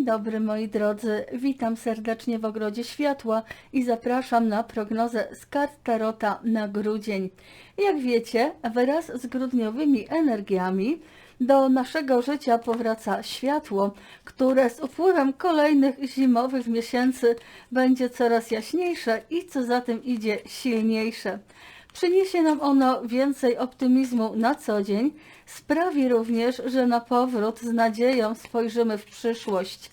Dzień dobry moi drodzy, witam serdecznie w Ogrodzie Światła i zapraszam na prognozę z kart Tarota na grudzień. Jak wiecie, wraz z grudniowymi energiami do naszego życia powraca światło, które z upływem kolejnych zimowych miesięcy będzie coraz jaśniejsze i co za tym idzie silniejsze. Przyniesie nam ono więcej optymizmu na co dzień, sprawi również, że na powrót z nadzieją spojrzymy w przyszłość.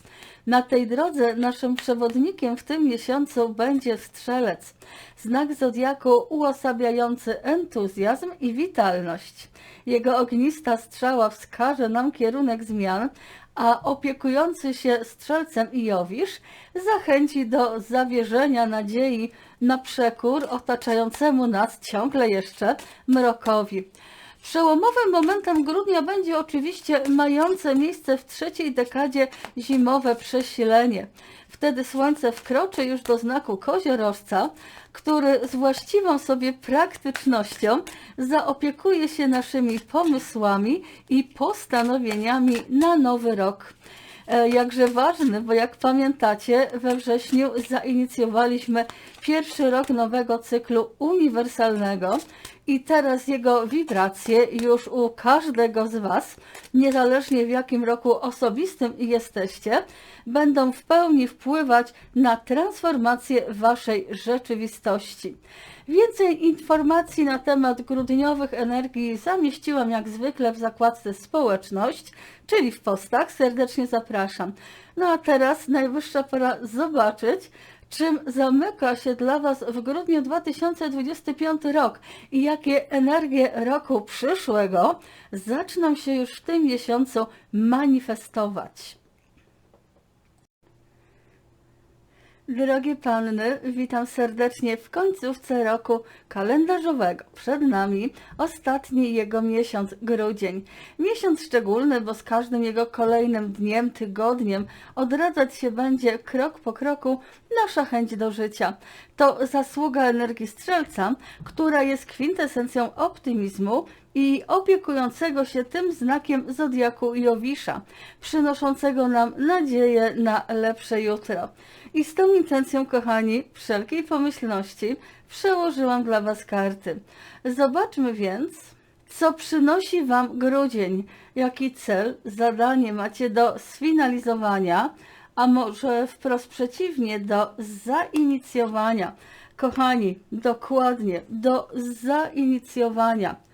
Na tej drodze naszym przewodnikiem w tym miesiącu będzie strzelec, znak zodiaku uosabiający entuzjazm i witalność. Jego ognista strzała wskaże nam kierunek zmian, a opiekujący się strzelcem Jowisz zachęci do zawierzenia nadziei na przekór otaczającemu nas ciągle jeszcze mrokowi. Przełomowym momentem grudnia będzie oczywiście mające miejsce w trzeciej dekadzie zimowe przesilenie. Wtedy Słońce wkroczy już do znaku koziorożca, który z właściwą sobie praktycznością zaopiekuje się naszymi pomysłami i postanowieniami na nowy rok. E, Jakże ważny, bo jak pamiętacie, we wrześniu zainicjowaliśmy pierwszy rok nowego cyklu uniwersalnego i teraz jego wibracje już u każdego z Was, niezależnie w jakim roku osobistym jesteście, będą w pełni wpływać na transformację Waszej rzeczywistości. Więcej informacji na temat grudniowych energii zamieściłam jak zwykle w zakładce społeczność, czyli w postach. Serdecznie zapraszam. No a teraz najwyższa pora zobaczyć, czym zamyka się dla Was w grudniu 2025 rok i jakie energie roku przyszłego zaczną się już w tym miesiącu manifestować. Drogie panny, witam serdecznie w końcówce roku kalendarzowego. Przed nami ostatni jego miesiąc, grudzień. Miesiąc szczególny, bo z każdym jego kolejnym dniem, tygodniem odradzać się będzie krok po kroku nasza chęć do życia. To zasługa energii strzelca, która jest kwintesencją optymizmu i opiekującego się tym znakiem zodiaku Jowisza, przynoszącego nam nadzieję na lepsze jutro. I z tą intencją, kochani, wszelkiej pomyślności przełożyłam dla Was karty. Zobaczmy więc, co przynosi Wam grudzień, jaki cel, zadanie macie do sfinalizowania, a może wprost przeciwnie, do zainicjowania. Kochani, dokładnie, do zainicjowania.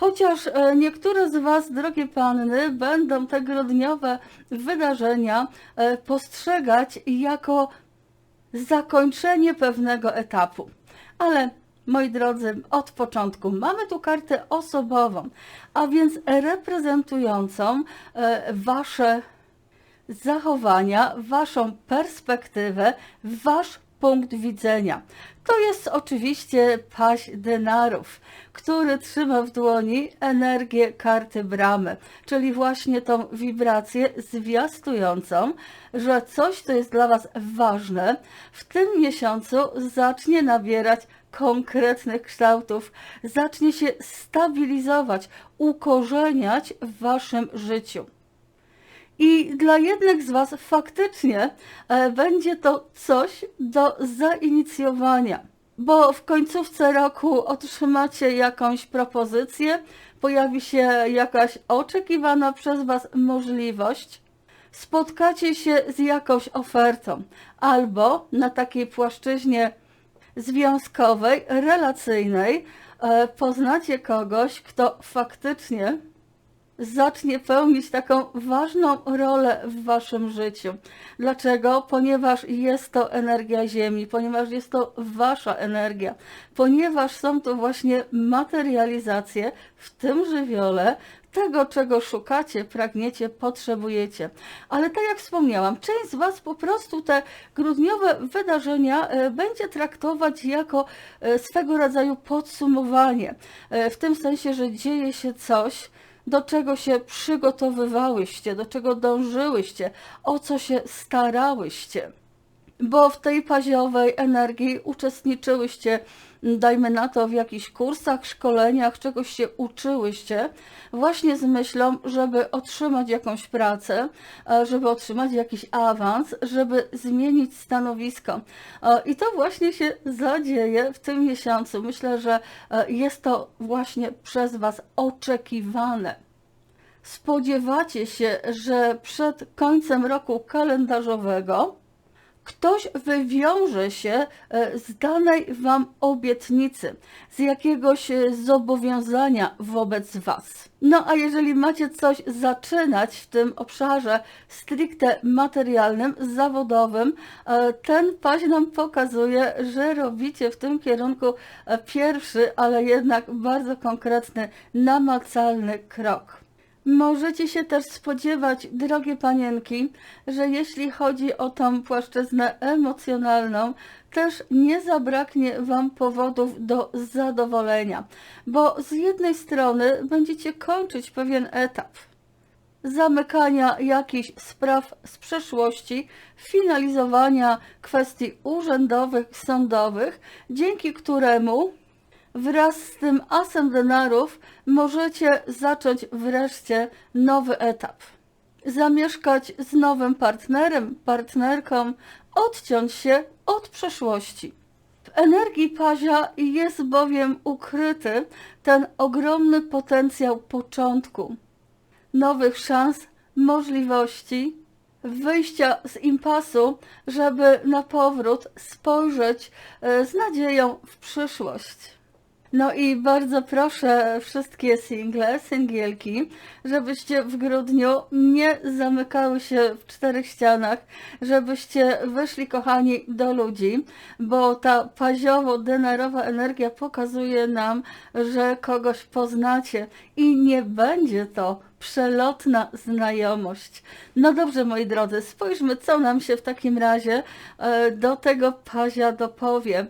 Chociaż e, niektóre z Was, drogie panny, będą te grudniowe wydarzenia e, postrzegać jako zakończenie pewnego etapu. Ale moi drodzy, od początku mamy tu kartę osobową, a więc reprezentującą e, Wasze zachowania, Waszą perspektywę, Wasz punkt widzenia. To jest oczywiście paź denarów, który trzyma w dłoni energię karty bramy, czyli właśnie tą wibrację zwiastującą, że coś, co jest dla Was ważne, w tym miesiącu zacznie nabierać konkretnych kształtów, zacznie się stabilizować, ukorzeniać w Waszym życiu. I dla jednych z Was faktycznie e, będzie to coś do zainicjowania, bo w końcówce roku otrzymacie jakąś propozycję, pojawi się jakaś oczekiwana przez Was możliwość, spotkacie się z jakąś ofertą, albo na takiej płaszczyźnie związkowej, relacyjnej e, poznacie kogoś, kto faktycznie zacznie pełnić taką ważną rolę w waszym życiu. Dlaczego? Ponieważ jest to energia Ziemi, ponieważ jest to wasza energia, ponieważ są to właśnie materializacje w tym żywiole tego, czego szukacie, pragniecie, potrzebujecie. Ale tak jak wspomniałam, część z Was po prostu te grudniowe wydarzenia e, będzie traktować jako e, swego rodzaju podsumowanie. E, w tym sensie, że dzieje się coś, do czego się przygotowywałyście, do czego dążyłyście, o co się starałyście. Bo w tej paziowej energii uczestniczyłyście, dajmy na to, w jakichś kursach, szkoleniach, czegoś się uczyłyście, właśnie z myślą, żeby otrzymać jakąś pracę, e, żeby otrzymać jakiś awans, żeby zmienić stanowisko. E, I to właśnie się zadzieje w tym miesiącu. Myślę, że e, jest to właśnie przez Was oczekiwane spodziewacie się, że przed końcem roku kalendarzowego ktoś wywiąże się e, z danej Wam obietnicy, z jakiegoś e, zobowiązania wobec Was. No a jeżeli macie coś zaczynać w tym obszarze stricte materialnym, zawodowym, e, ten paź nam pokazuje, że robicie w tym kierunku pierwszy, ale jednak bardzo konkretny, namacalny krok. Możecie się też spodziewać, drogie panienki, że jeśli chodzi o tą płaszczyznę emocjonalną, też nie zabraknie Wam powodów do zadowolenia, bo z jednej strony będziecie kończyć pewien etap zamykania jakichś spraw z przeszłości, finalizowania kwestii urzędowych, sądowych, dzięki któremu wraz z tym asem denarów możecie zacząć wreszcie nowy etap. Zamieszkać z nowym partnerem, partnerką, odciąć się od przeszłości. W energii pazia jest bowiem ukryty ten ogromny potencjał początku, nowych szans, możliwości, wyjścia z impasu, żeby na powrót spojrzeć e, z nadzieją w przyszłość. No i bardzo proszę wszystkie single, singielki, żebyście w grudniu nie zamykały się w czterech ścianach, żebyście wyszli, kochani, do ludzi, bo ta paziowo-denarowa energia pokazuje nam, że kogoś poznacie i nie będzie to przelotna znajomość. No dobrze, moi drodzy, spójrzmy, co nam się w takim razie e, do tego pazia dopowie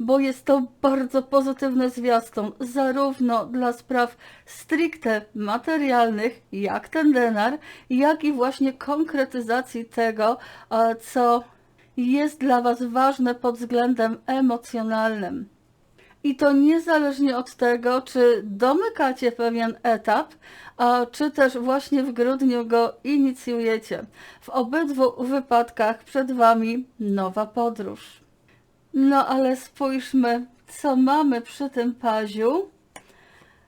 bo jest to bardzo pozytywny zwiastun, zarówno dla spraw stricte materialnych, jak ten denar, jak i właśnie konkretyzacji tego, co jest dla Was ważne pod względem emocjonalnym. I to niezależnie od tego, czy domykacie pewien etap, a czy też właśnie w grudniu go inicjujecie. W obydwu wypadkach przed Wami nowa podróż. No ale spójrzmy, co mamy przy tym paziu.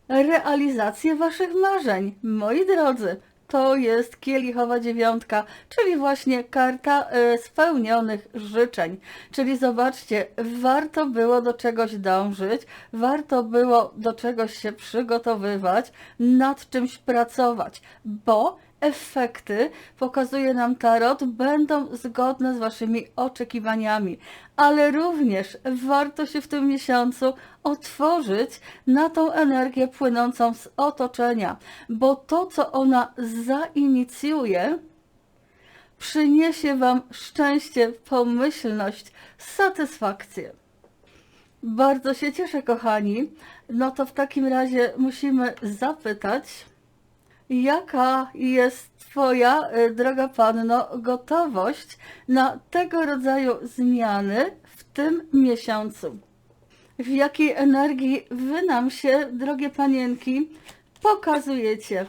Realizację waszych marzeń. Moi drodzy, to jest kielichowa dziewiątka, czyli właśnie karta y, spełnionych życzeń. Czyli zobaczcie, warto było do czegoś dążyć, warto było do czegoś się przygotowywać, nad czymś pracować, bo efekty, pokazuje nam tarot, będą zgodne z Waszymi oczekiwaniami. Ale również warto się w tym miesiącu otworzyć na tą energię płynącą z otoczenia, bo to, co ona zainicjuje, przyniesie Wam szczęście, pomyślność, satysfakcję. Bardzo się cieszę, kochani. No to w takim razie musimy zapytać, Jaka jest Twoja, y, droga Panno, gotowość na tego rodzaju zmiany w tym miesiącu? W jakiej energii Wy nam się, drogie Panienki, pokazujecie?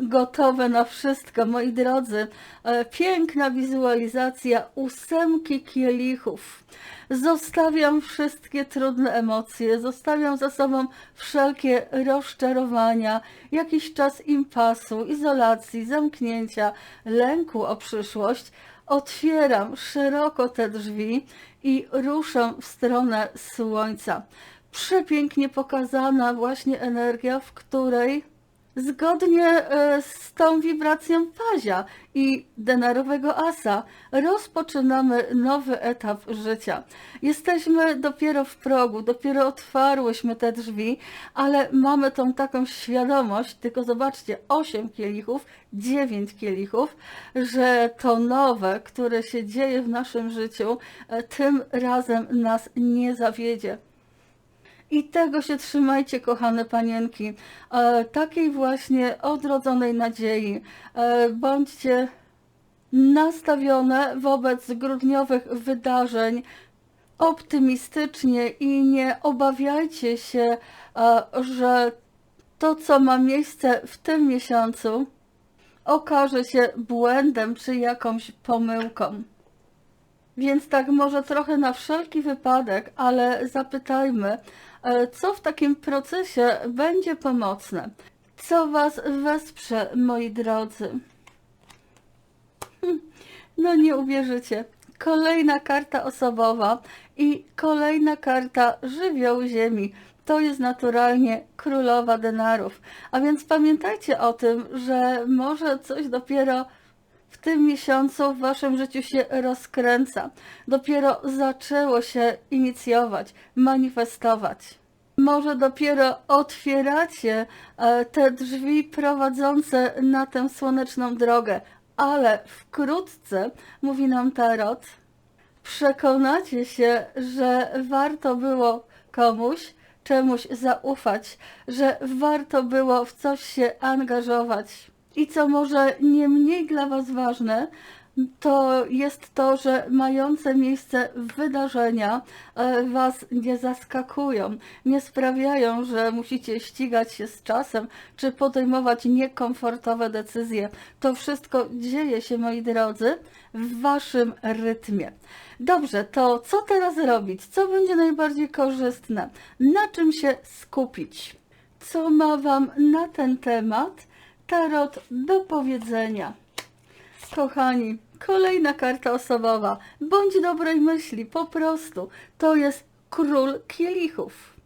Gotowe na wszystko, moi drodzy. E, piękna wizualizacja ósemki kielichów. Zostawiam wszystkie trudne emocje, zostawiam za sobą wszelkie rozczarowania, jakiś czas impasu, izolacji, zamknięcia, lęku o przyszłość. Otwieram szeroko te drzwi i ruszę w stronę słońca. Przepięknie pokazana właśnie energia, w której zgodnie e, z tą wibracją pazia i denarowego asa rozpoczynamy nowy etap życia. Jesteśmy dopiero w progu, dopiero otwarłyśmy te drzwi, ale mamy tą taką świadomość, tylko zobaczcie, 8 kielichów, 9 kielichów, że to nowe, które się dzieje w naszym życiu, e, tym razem nas nie zawiedzie. I tego się trzymajcie, kochane panienki. E, takiej właśnie odrodzonej nadziei. E, bądźcie nastawione wobec grudniowych wydarzeń optymistycznie i nie obawiajcie się, e, że to, co ma miejsce w tym miesiącu, okaże się błędem czy jakąś pomyłką. Więc tak może trochę na wszelki wypadek, ale zapytajmy, co w takim procesie będzie pomocne? Co Was wesprze, moi drodzy? Hm, No nie uwierzycie. Kolejna karta osobowa i kolejna karta żywioł ziemi. To jest naturalnie królowa denarów. A więc pamiętajcie o tym, że może coś dopiero w tym miesiącu w waszym życiu się rozkręca. Dopiero zaczęło się inicjować, manifestować. Może dopiero otwieracie e, te drzwi prowadzące na tę słoneczną drogę, ale wkrótce, mówi nam Tarot, przekonacie się, że warto było komuś, czemuś zaufać, że warto było w coś się angażować. I co może nie mniej dla Was ważne, to jest to, że mające miejsce wydarzenia e, Was nie zaskakują, nie sprawiają, że musicie ścigać się z czasem, czy podejmować niekomfortowe decyzje. To wszystko dzieje się, moi drodzy, w Waszym rytmie. Dobrze, to co teraz robić? Co będzie najbardziej korzystne? Na czym się skupić? Co ma Wam na ten temat tarot do powiedzenia? Kochani, kolejna karta osobowa. Bądź dobrej myśli, po prostu. To jest król kielichów.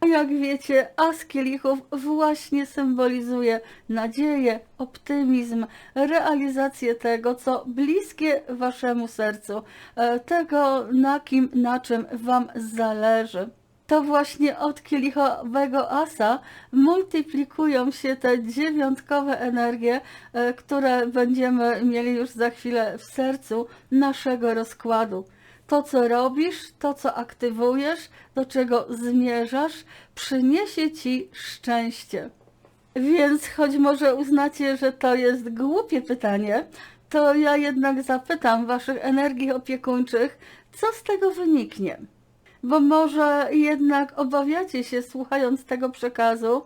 A jak wiecie, as kielichów właśnie symbolizuje nadzieję, optymizm, realizację tego, co bliskie waszemu sercu, e, tego, na kim, na czym wam zależy to właśnie od kielichowego asa multiplikują się te dziewiątkowe energie, e, które będziemy mieli już za chwilę w sercu naszego rozkładu. To, co robisz, to, co aktywujesz, do czego zmierzasz, przyniesie ci szczęście. Więc choć może uznacie, że to jest głupie pytanie, to ja jednak zapytam waszych energii opiekuńczych, co z tego wyniknie bo może jednak obawiacie się, słuchając tego przekazu,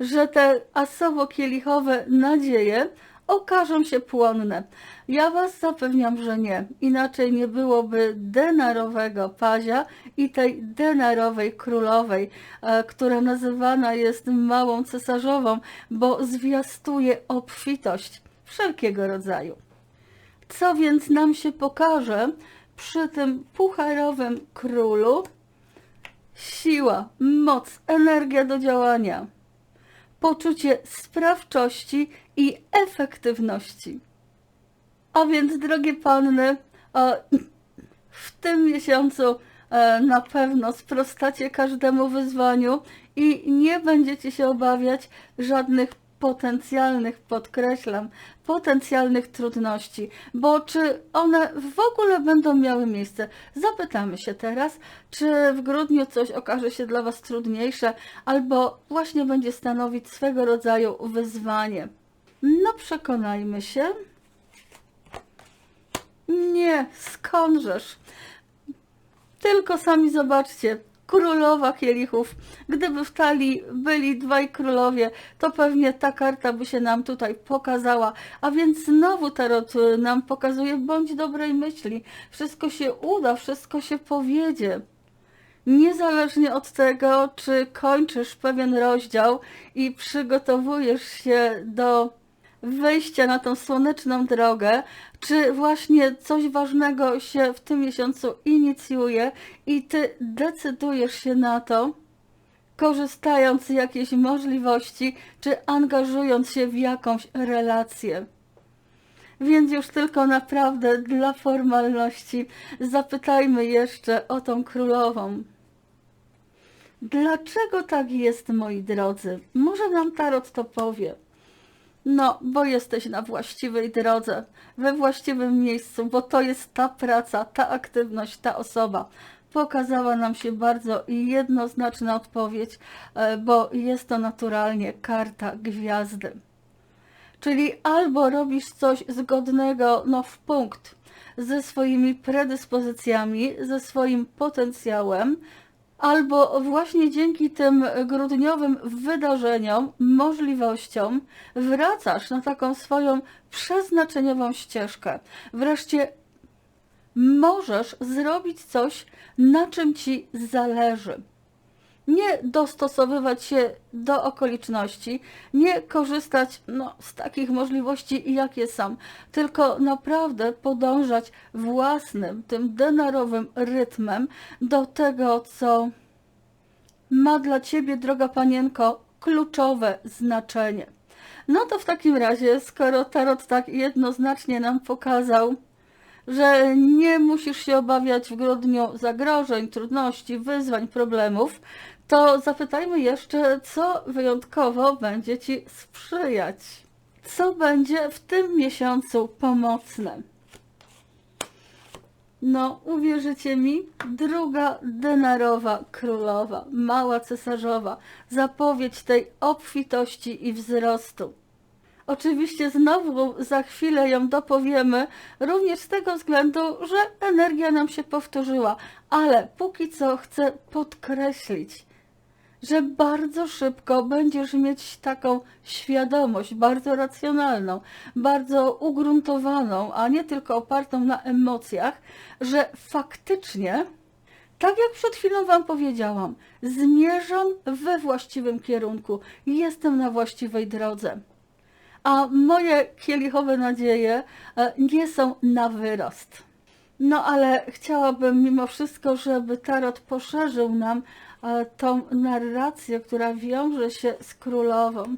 że te asowo-kielichowe nadzieje okażą się płonne. Ja Was zapewniam, że nie. Inaczej nie byłoby denarowego pazia i tej denarowej królowej, e, która nazywana jest małą cesarzową, bo zwiastuje obfitość wszelkiego rodzaju. Co więc nam się pokaże, przy tym pucharowym królu siła, moc, energia do działania, poczucie sprawczości i efektywności. A więc, drogie panny, w tym miesiącu e, na pewno sprostacie każdemu wyzwaniu i nie będziecie się obawiać żadnych potencjalnych, podkreślam, potencjalnych trudności, bo czy one w ogóle będą miały miejsce? Zapytamy się teraz, czy w grudniu coś okaże się dla Was trudniejsze, albo właśnie będzie stanowić swego rodzaju wyzwanie. No, przekonajmy się. Nie, skądżeż? Tylko sami zobaczcie, królowa kielichów. Gdyby w talii byli dwaj królowie, to pewnie ta karta by się nam tutaj pokazała. A więc znowu tarot y, nam pokazuje, bądź dobrej myśli. Wszystko się uda, wszystko się powiedzie. Niezależnie od tego, czy kończysz pewien rozdział i przygotowujesz się do wyjścia na tą słoneczną drogę, czy właśnie coś ważnego się w tym miesiącu inicjuje i ty decydujesz się na to, korzystając z jakiejś możliwości, czy angażując się w jakąś relację. Więc już tylko naprawdę dla formalności zapytajmy jeszcze o tą królową. Dlaczego tak jest, moi drodzy? Może nam Tarot to powie. No, bo jesteś na właściwej drodze, we właściwym miejscu, bo to jest ta praca, ta aktywność, ta osoba. Pokazała nam się bardzo jednoznaczna odpowiedź, e, bo jest to naturalnie karta gwiazdy. Czyli albo robisz coś zgodnego no, w punkt ze swoimi predyspozycjami, ze swoim potencjałem, albo właśnie dzięki tym grudniowym wydarzeniom, możliwościom wracasz na taką swoją przeznaczeniową ścieżkę. Wreszcie możesz zrobić coś, na czym ci zależy nie dostosowywać się do okoliczności, nie korzystać no, z takich możliwości, jakie są, tylko naprawdę podążać własnym, tym denarowym rytmem do tego, co ma dla ciebie, droga panienko, kluczowe znaczenie. No to w takim razie, skoro tarot tak jednoznacznie nam pokazał, że nie musisz się obawiać w grudniu zagrożeń, trudności, wyzwań, problemów, to zapytajmy jeszcze, co wyjątkowo będzie Ci sprzyjać. Co będzie w tym miesiącu pomocne? No, uwierzycie mi, druga denarowa królowa, mała cesarzowa, zapowiedź tej obfitości i wzrostu. Oczywiście znowu za chwilę ją dopowiemy, również z tego względu, że energia nam się powtórzyła, ale póki co chcę podkreślić, że bardzo szybko będziesz mieć taką świadomość, bardzo racjonalną, bardzo ugruntowaną, a nie tylko opartą na emocjach, że faktycznie, tak jak przed chwilą Wam powiedziałam, zmierzam we właściwym kierunku, jestem na właściwej drodze. A moje kielichowe nadzieje e, nie są na wyrost. No ale chciałabym mimo wszystko, żeby tarot poszerzył nam tą narrację, która wiąże się z królową.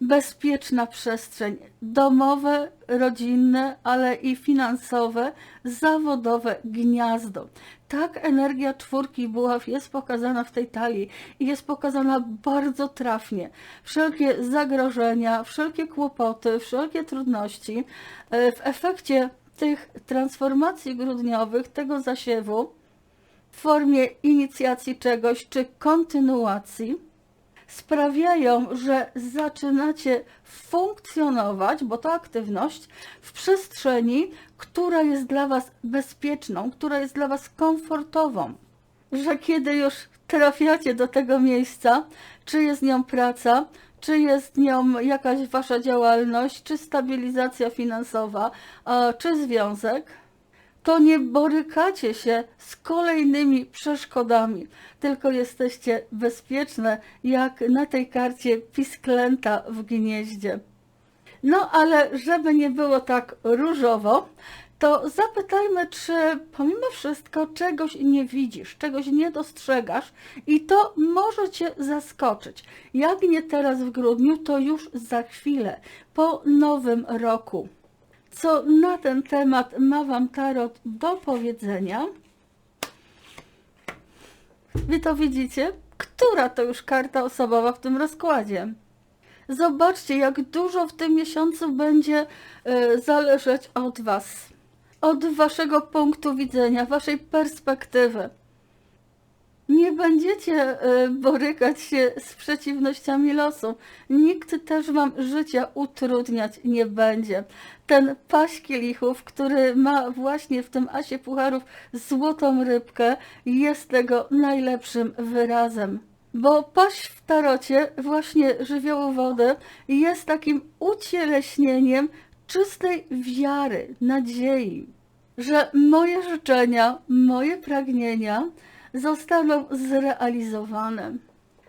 Bezpieczna przestrzeń, domowe, rodzinne, ale i finansowe, zawodowe gniazdo. Tak energia czwórki buław jest pokazana w tej talii i jest pokazana bardzo trafnie. Wszelkie zagrożenia, wszelkie kłopoty, wszelkie trudności e, w efekcie tych transformacji grudniowych, tego zasiewu, w formie inicjacji czegoś czy kontynuacji sprawiają, że zaczynacie funkcjonować, bo to aktywność, w przestrzeni, która jest dla Was bezpieczną, która jest dla Was komfortową. Że kiedy już trafiacie do tego miejsca, czy jest nią praca, czy jest nią jakaś Wasza działalność, czy stabilizacja finansowa, czy związek, to nie borykacie się z kolejnymi przeszkodami, tylko jesteście bezpieczne, jak na tej karcie pisklęta w gnieździe. No ale żeby nie było tak różowo, to zapytajmy, czy pomimo wszystko czegoś nie widzisz, czegoś nie dostrzegasz i to może Cię zaskoczyć. Jak nie teraz w grudniu, to już za chwilę, po nowym roku co na ten temat ma Wam Tarot do powiedzenia. Wy to widzicie? Która to już karta osobowa w tym rozkładzie? Zobaczcie, jak dużo w tym miesiącu będzie y, zależeć od Was, od Waszego punktu widzenia, Waszej perspektywy. Nie będziecie y, borykać się z przeciwnościami losu. Nikt też wam życia utrudniać nie będzie. Ten paś kielichów, który ma właśnie w tym asie pucharów złotą rybkę, jest tego najlepszym wyrazem. Bo paś w tarocie, właśnie żywiołu wody, jest takim ucieleśnieniem czystej wiary, nadziei, że moje życzenia, moje pragnienia, zostaną zrealizowane.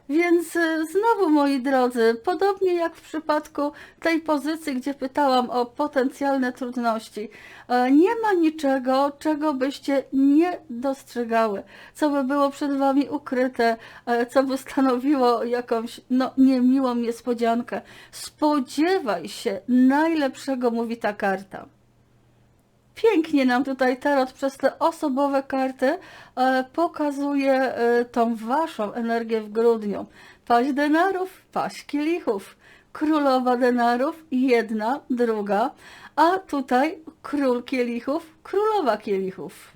Więc y, znowu, moi drodzy, podobnie jak w przypadku tej pozycji, gdzie pytałam o potencjalne trudności, e, nie ma niczego, czego byście nie dostrzegały, co by było przed Wami ukryte, e, co by stanowiło jakąś no, niemiłą niespodziankę. Spodziewaj się najlepszego, mówi ta karta. Pięknie nam tutaj tarot przez te osobowe karty e, pokazuje e, tą waszą energię w grudniu. Paść denarów, paść kielichów, królowa denarów, jedna, druga, a tutaj król kielichów, królowa kielichów.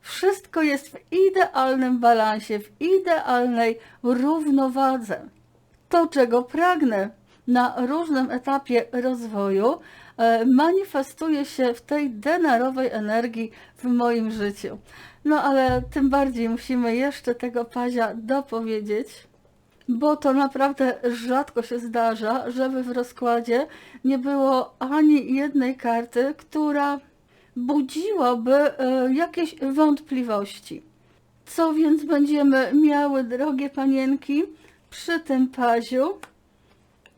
Wszystko jest w idealnym balansie, w idealnej równowadze. To, czego pragnę, na różnym etapie rozwoju manifestuje się w tej denarowej energii w moim życiu. No ale tym bardziej musimy jeszcze tego pazia dopowiedzieć, bo to naprawdę rzadko się zdarza, żeby w rozkładzie nie było ani jednej karty, która budziłaby e, jakieś wątpliwości. Co więc będziemy miały, drogie panienki, przy tym paziu?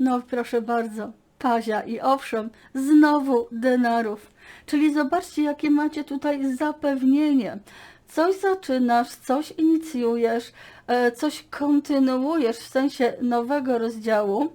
No proszę bardzo, pazia i owszem, znowu denarów. Czyli zobaczcie, jakie macie tutaj zapewnienie. Coś zaczynasz, coś inicjujesz, e, coś kontynuujesz w sensie nowego rozdziału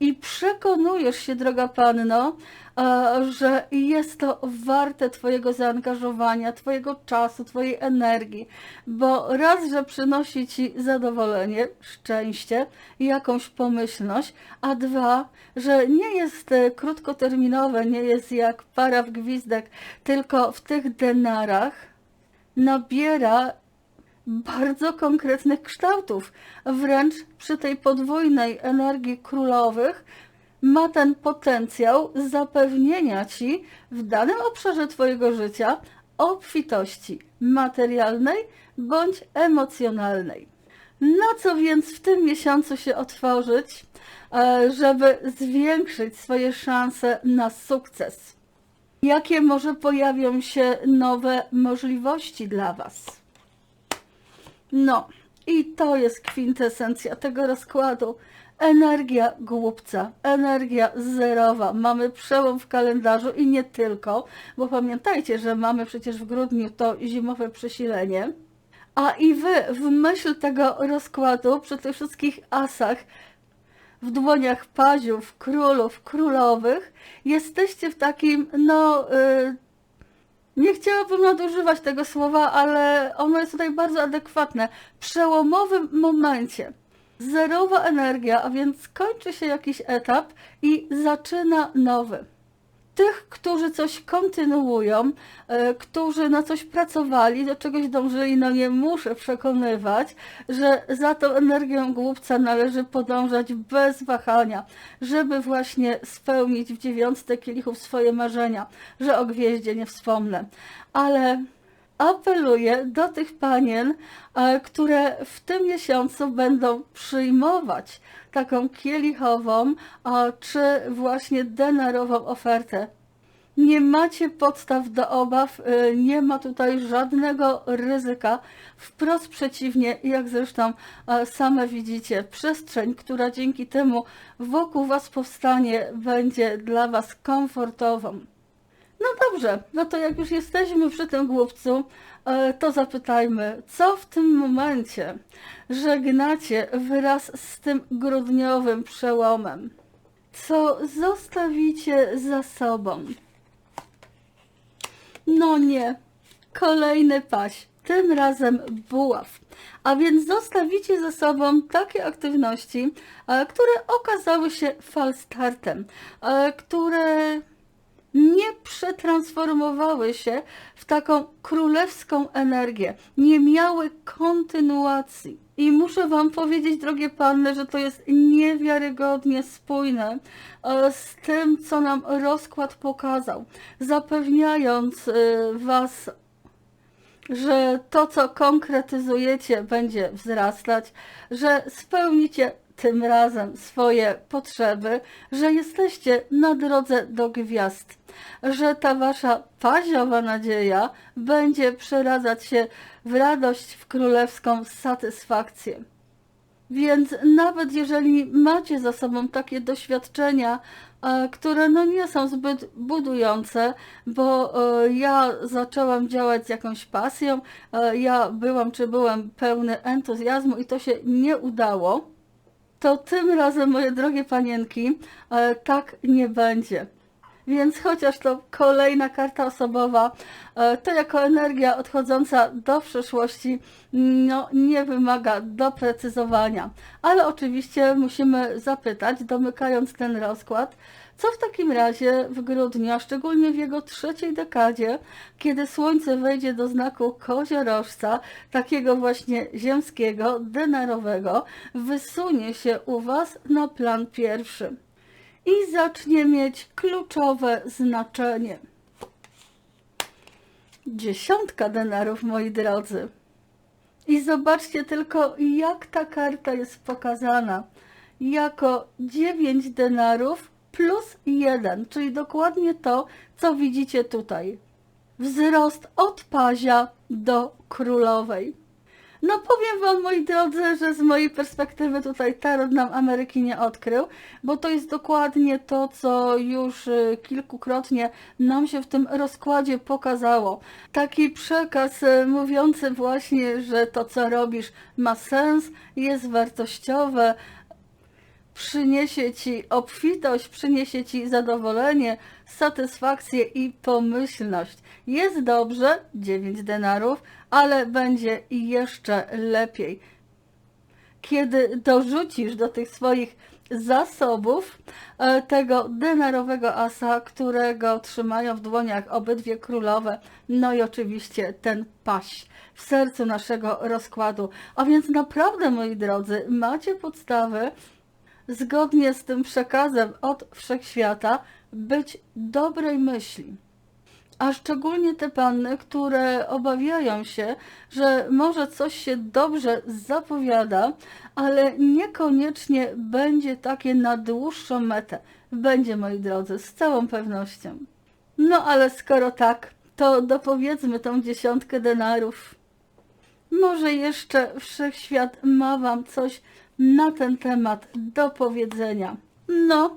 i przekonujesz się, droga panno, e, że jest to warte Twojego zaangażowania, Twojego czasu, Twojej energii, bo raz, że przynosi Ci zadowolenie, szczęście jakąś pomyślność, a dwa, że nie jest e, krótkoterminowe, nie jest jak para w gwizdek, tylko w tych denarach nabiera bardzo konkretnych kształtów. Wręcz przy tej podwójnej energii królowych ma ten potencjał zapewnienia ci w danym obszarze Twojego życia obfitości materialnej bądź emocjonalnej. Na co więc w tym miesiącu się otworzyć, e, żeby zwiększyć swoje szanse na sukces? Jakie może pojawią się nowe możliwości dla Was? No, i to jest kwintesencja tego rozkładu. Energia głupca, energia zerowa. Mamy przełom w kalendarzu i nie tylko, bo pamiętajcie, że mamy przecież w grudniu to zimowe przesilenie. A i wy w myśl tego rozkładu przy tych wszystkich asach w dłoniach paziów, królów, królowych jesteście w takim, no, y, nie chciałabym nadużywać tego słowa, ale ono jest tutaj bardzo adekwatne. Przełomowym momencie. Zerowa energia, a więc kończy się jakiś etap i zaczyna nowy. Tych, którzy coś kontynuują, e, którzy na coś pracowali, do czegoś dążyli, no nie muszę przekonywać, że za tą energią głupca należy podążać bez wahania, żeby właśnie spełnić w dziewiątce kielichów swoje marzenia, że o gwieździe nie wspomnę. Ale apeluję do tych panien, e, które w tym miesiącu będą przyjmować taką kielichową czy właśnie denarową ofertę. Nie macie podstaw do obaw, e, nie ma tutaj żadnego ryzyka. Wprost przeciwnie, jak zresztą e, same widzicie, przestrzeń, która dzięki temu wokół Was powstanie, będzie dla Was komfortową. No dobrze, no to jak już jesteśmy przy tym głupcu, e, to zapytajmy, co w tym momencie żegnacie wraz z tym grudniowym przełomem? Co zostawicie za sobą? No nie, kolejny paś, tym razem buław. A więc zostawicie za sobą takie aktywności, e, które okazały się falstartem, e, które nie przetransformowały się w taką królewską energię, nie miały kontynuacji. I muszę Wam powiedzieć, drogie panny, że to jest niewiarygodnie spójne e, z tym, co nam rozkład pokazał, zapewniając e, Was że to, co konkretyzujecie, będzie wzrastać, że spełnicie tym razem swoje potrzeby, że jesteście na drodze do gwiazd, że ta wasza paziowa nadzieja będzie przeradzać się w radość, w królewską satysfakcję. Więc nawet jeżeli macie za sobą takie doświadczenia, e, które no nie są zbyt budujące, bo e, ja zaczęłam działać z jakąś pasją, e, ja byłam czy byłem pełny entuzjazmu i to się nie udało, to tym razem, moje drogie panienki, e, tak nie będzie. Więc chociaż to kolejna karta osobowa, e, to jako energia odchodząca do przeszłości no, nie wymaga doprecyzowania. Ale oczywiście musimy zapytać, domykając ten rozkład, co w takim razie w grudniu, a szczególnie w jego trzeciej dekadzie, kiedy Słońce wejdzie do znaku koziorożca, takiego właśnie ziemskiego, denarowego, wysunie się u Was na plan pierwszy? i zacznie mieć kluczowe znaczenie. Dziesiątka denarów, moi drodzy. I zobaczcie tylko, jak ta karta jest pokazana. Jako 9 denarów plus 1, czyli dokładnie to, co widzicie tutaj. Wzrost od pazia do królowej. No powiem Wam, moi drodzy, że z mojej perspektywy tutaj Tarot nam Ameryki nie odkrył, bo to jest dokładnie to, co już y, kilkukrotnie nam się w tym rozkładzie pokazało. Taki przekaz y, mówiący właśnie, że to, co robisz ma sens, jest wartościowe, przyniesie Ci obfitość, przyniesie Ci zadowolenie, satysfakcję i pomyślność. Jest dobrze, 9 denarów, ale będzie jeszcze lepiej. Kiedy dorzucisz do tych swoich zasobów e, tego denarowego asa, którego trzymają w dłoniach obydwie królowe, no i oczywiście ten paś w sercu naszego rozkładu. A więc naprawdę, moi drodzy, macie podstawy, zgodnie z tym przekazem od wszechświata, być dobrej myśli. A szczególnie te panny, które obawiają się, że może coś się dobrze zapowiada, ale niekoniecznie będzie takie na dłuższą metę. Będzie, moi drodzy, z całą pewnością. No ale skoro tak, to dopowiedzmy tą dziesiątkę denarów. Może jeszcze wszechświat ma Wam coś na ten temat do powiedzenia. No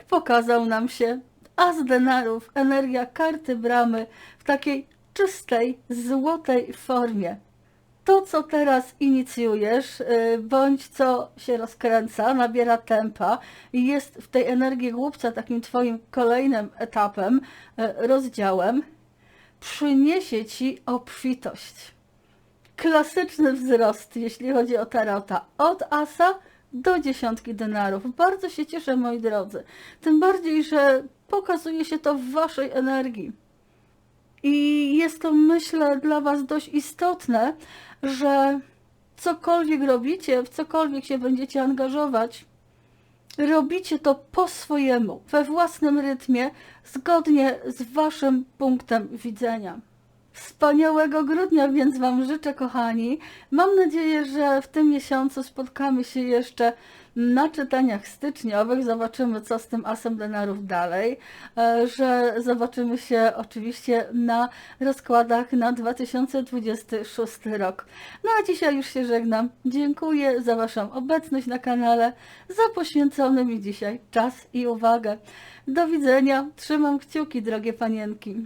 i pokazał nam się as denarów, energia karty bramy w takiej czystej, złotej formie. To, co teraz inicjujesz, y, bądź co się rozkręca, nabiera tempa i jest w tej energii głupca takim Twoim kolejnym etapem, y, rozdziałem, przyniesie Ci obfitość. Klasyczny wzrost, jeśli chodzi o tarota, od asa do dziesiątki denarów. Bardzo się cieszę, moi drodzy. Tym bardziej, że pokazuje się to w Waszej energii. I jest to, myślę, dla Was dość istotne, że cokolwiek robicie, w cokolwiek się będziecie angażować, robicie to po swojemu, we własnym rytmie, zgodnie z Waszym punktem widzenia. Wspaniałego grudnia więc Wam życzę, kochani. Mam nadzieję, że w tym miesiącu spotkamy się jeszcze na czytaniach styczniowych. Zobaczymy, co z tym asem denarów dalej. E, Że zobaczymy się oczywiście na rozkładach na 2026 rok. No a dzisiaj już się żegnam. Dziękuję za Waszą obecność na kanale, za poświęcony mi dzisiaj czas i uwagę. Do widzenia. Trzymam kciuki, drogie panienki.